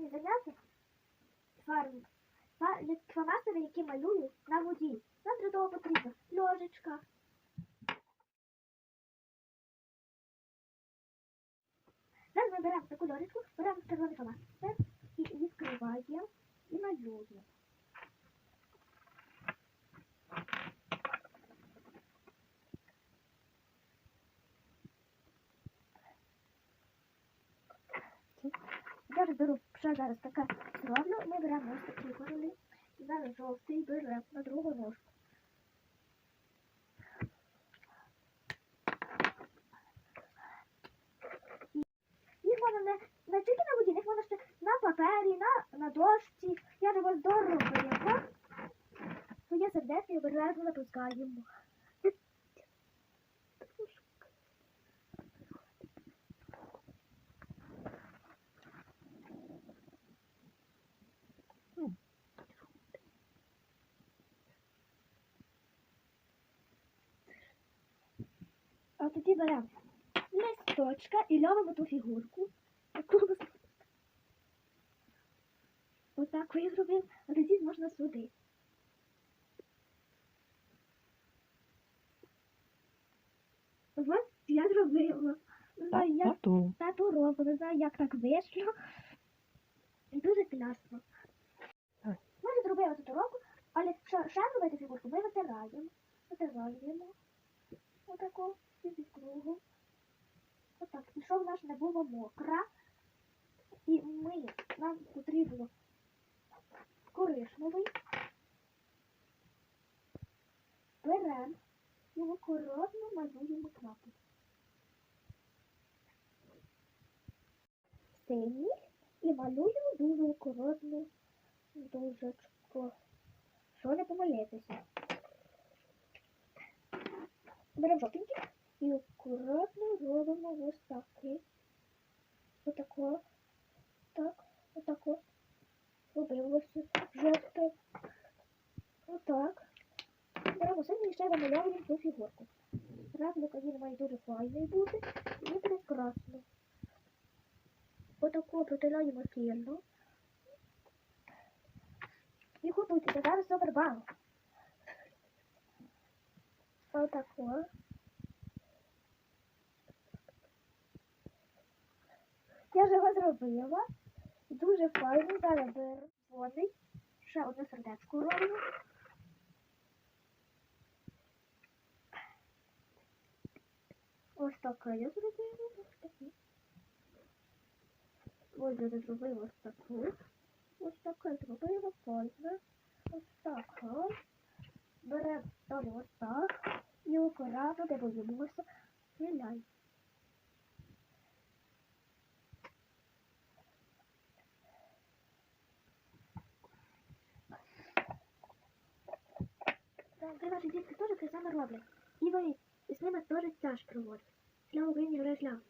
мені заняття фарм. Фа- Фломастери, які малюю на воді. Нам для того потрібна ложечка. Зараз ми беремо таку ложечку, беремо червоний фломастер і відкриваємо і малюємо. Зараз беру ще зараз таке зроблю, ми беремо ось такі короли. І зараз жовтий беремо на другу ножку. Їх можна не, не тільки на воді, їх можна ще на папері, на, на дошці. Я ж вас доробила. Своє сердечко обережно напускаємо. А тоді беремо листочка і льовимо ту фігурку. Отак я зробив, а тоді можна сюди. Ось я зробила. Не знаю, як Тату. тату робить, не знаю, як так вийшло. Дуже класно. Ми зробили цю року, але що ще зробити фігурку, ми витираємо. Витираємо. Отако, і під кругом. Отак. І щоб наш не було мокра. І ми, нам потрібно коричневий. Беремо і акуратно малюємо крапку. Синій і малюємо дуже акуратну дужечку. Що не помилитися. Беремо жовтенький і акуратно робимо ось такий. Отако. Так, отако. Робимо ось жовте. Отак. Беремо синій і ще вимальовуємо цю фігурку. Равлик він має дуже файний бути і прекрасно. Отаку протиляємо сильно. І готуйтеся, зараз супер бал. Отако. Я вже його зробила. Дуже файно. Зараз беру води. Ще одне сердечко роблю. Ось таке я зробила. Ось таке. Ось я зробила ось таку. Ось таке зробила файне. Ось таке. Беремо ось так. І акуратно, де боїмося, стріляй. Це наші дітки теж те саме роблять. І вони з ними теж тяж проводять. Слава Україні, героям слава!